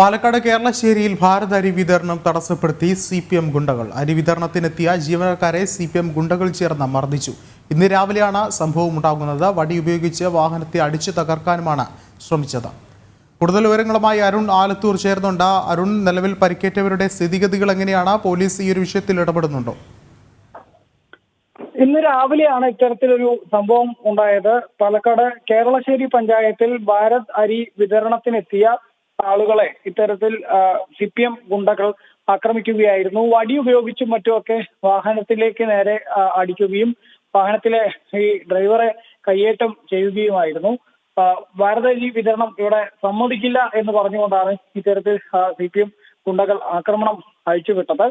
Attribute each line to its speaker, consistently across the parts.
Speaker 1: പാലക്കാട് കേരളശ്ശേരിയിൽ ഭാരത് അരി വിതരണം തടസ്സപ്പെടുത്തി സി പി എം ഗുണ്ടകൾ. അരി വിതരണത്തിനെത്തിയ ജീവനക്കാരെ സി പി എം ഗുണ്ടകൾ ചേർന്ന് മർദ്ദിച്ചു. ഇന്ന് രാവിലെയാണ് സംഭവം ഉണ്ടാകുന്നത്. വടി ഉപയോഗിച്ച് വാഹനത്തെ അടിച്ചു തകർക്കാനുമാണ് ശ്രമിച്ചത്. കൂടുതൽ വിവരങ്ങളുമായി അരുൺ ആലത്തൂർ ചേർന്നുണ്ട് അരുൺ നിലവിൽ പരിക്കേറ്റവരുടെ സ്ഥിതിഗതികൾ എങ്ങനെയാണ്? പോലീസ് ഈ ഒരു വിഷയത്തിൽ ഇടപെടുന്നുണ്ടോ?
Speaker 2: ഇന്ന് രാവിലെയാണ് ഇത്തരത്തിലൊരു സംഭവം ഉണ്ടായത്. പാലക്കാട് കേരളശ്ശേരി പഞ്ചായത്തിൽ ഭാരത് അരി വിതരണത്തിനെത്തിയ ആളുകളെ ഇത്തരത്തിൽ സി പി എം ഗുണ്ടകൾ ആക്രമിക്കുകയായിരുന്നു. വടി ഉപയോഗിച്ചും മറ്റുമൊക്കെ വാഹനത്തിലേക്ക് നേരെ അടിക്കുകയും വാഹനത്തിലെ ഈ ഡ്രൈവറെ കയ്യേറ്റം ചെയ്യുകയുമായിരുന്നു. ഭാരതജി വിതരണം ഇവിടെ സമ്മതിക്കില്ല എന്ന് പറഞ്ഞുകൊണ്ടാണ് ഇത്തരത്തിൽ സി പി എം ഗുണ്ടകൾ ആക്രമണം അയച്ചുവിട്ടത്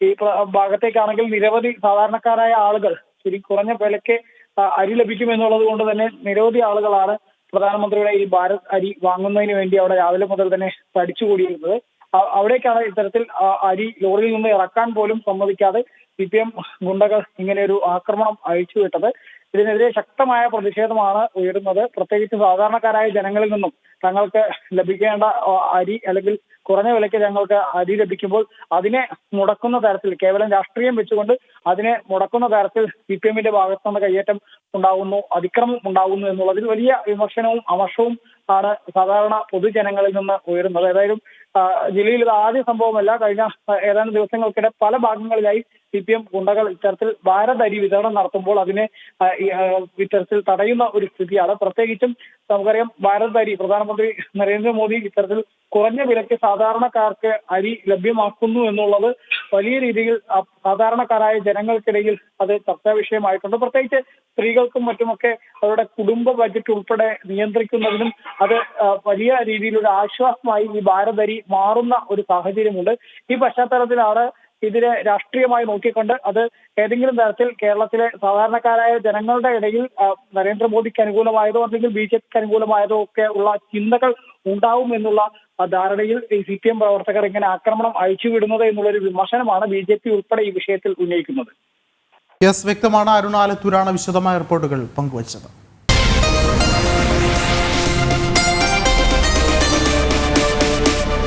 Speaker 2: ഈ ഭാഗത്തേക്കാണെങ്കിൽ നിരവധി സാധാരണക്കാരായ ആളുകൾ ശരി കുറഞ്ഞ വിലയ്ക്ക് അരി ലഭിക്കും എന്നുള്ളത് കൊണ്ട് തന്നെ നിരവധി ആളുകളാണ് പ്രധാനമന്ത്രിയുടെ ഈ ഭാരത് അരി വാങ്ങുന്നതിന് വേണ്ടി അവിടെ രാവിലെ മുതൽ തന്നെ തടിച്ചുകൂടിയിരുന്നത്. കൂടിയിരുന്നത് അവിടേക്കാണ് ഇത്തരത്തിൽ അരി ലോറിയിൽ നിന്ന് ഇറക്കാൻ പോലും സമ്മതിക്കാതെ സി പി എം ഗുണ്ടകൾ ഇങ്ങനെ ഒരു ആക്രമണം അഴിച്ചുവിട്ടത്. ഇതിനെതിരെ ശക്തമായ പ്രതിഷേധമാണ് ഉയരുന്നത്. പ്രത്യേകിച്ച് സാധാരണക്കാരായ ജനങ്ങളിൽ നിന്നും തങ്ങൾക്ക് ലഭിക്കേണ്ട അരി അല്ലെങ്കിൽ കുറഞ്ഞ വിലയ്ക്ക് ഞങ്ങൾക്ക് അരി ലഭിക്കുമ്പോൾ അതിനെ മുടക്കുന്ന തരത്തിൽ കേവലം രാഷ്ട്രീയം വെച്ചുകൊണ്ട് അതിനെ മുടക്കുന്ന തരത്തിൽ സി പി എമ്മിന്റെ ഭാഗത്തു നിന്ന് കയ്യേറ്റം ഉണ്ടാകുന്നു അതിക്രമം ഉണ്ടാകുന്നു എന്നുള്ളതിൽ വലിയ വിമർശനവും അമർഷവും ആണ് സാധാരണ പൊതുജനങ്ങളിൽ നിന്ന് ഉയരുന്നത്. ഏതായാലും ജില്ലയിൽ ഇത് ആദ്യ സംഭവമല്ല. കഴിഞ്ഞ ഏതാനും ദിവസങ്ങൾക്കിടെ പല ഭാഗങ്ങളിലായി സി പി എം ഗുണ്ടകൾ ഇത്തരത്തിൽ ഭാരത് അരി വിതരണം നടത്തുമ്പോൾ അതിനെ ഇത്തരത്തിൽ തടയുന്ന ഒരു സ്ഥിതിയാണ്. പ്രത്യേകിച്ചും നമുക്കറിയാം ഭാരത് അരി പ്രധാനമന്ത്രി നരേന്ദ്രമോദി ഇത്തരത്തിൽ കുറഞ്ഞ വിലയ്ക്ക് സാധാരണക്കാർക്ക് അരി ലഭ്യമാക്കുന്നു എന്നുള്ളത് വലിയ രീതിയിൽ സാധാരണക്കാരായ ജനങ്ങൾക്കിടയിൽ അത് ചർച്ചാ വിഷയമായിട്ടുണ്ട്. പ്രത്യേകിച്ച് സ്ത്രീകൾക്കും മറ്റുമൊക്കെ അവരുടെ കുടുംബ ബജറ്റ് ഉൾപ്പെടെ നിയന്ത്രിക്കുന്നതിനും അത് വലിയ രീതിയിലൊരു ആശ്വാസമായി ഈ ഭാരത് അരി മാറുന്ന ഒരു സാഹചര്യമുണ്ട്. ഈ പശ്ചാത്തലത്തിലാണ് ഇതിനെ രാഷ്ട്രീയമായി നോക്കിക്കൊണ്ട് അത് ഏതെങ്കിലും തരത്തിൽ കേരളത്തിലെ സാധാരണക്കാരായ ജനങ്ങളുടെ ഇടയിൽ നരേന്ദ്രമോദിക്ക് അനുകൂലമായതോ അല്ലെങ്കിൽ ബി ജെ പിക്ക് അനുകൂലമായതോ ഒക്കെ ഉള്ള ചിന്തകൾ ഉണ്ടാവും എന്നുള്ള ധാരണയിൽ സി പി എം പ്രവർത്തകർ ഇങ്ങനെ ആക്രമണം അഴിച്ചുവിടുന്നത് എന്നുള്ളൊരു വിമർശനമാണ് ബി ജെ പി ഉൾപ്പെടെ ഈ വിഷയത്തിൽ ഉന്നയിക്കുന്നത്.
Speaker 1: യെസ് വ്യക്തമാണ്. അരുണാലത്തൂരാണ് വിശദമായ റിപ്പോർട്ടുകൾ പങ്കുവച്ചത്.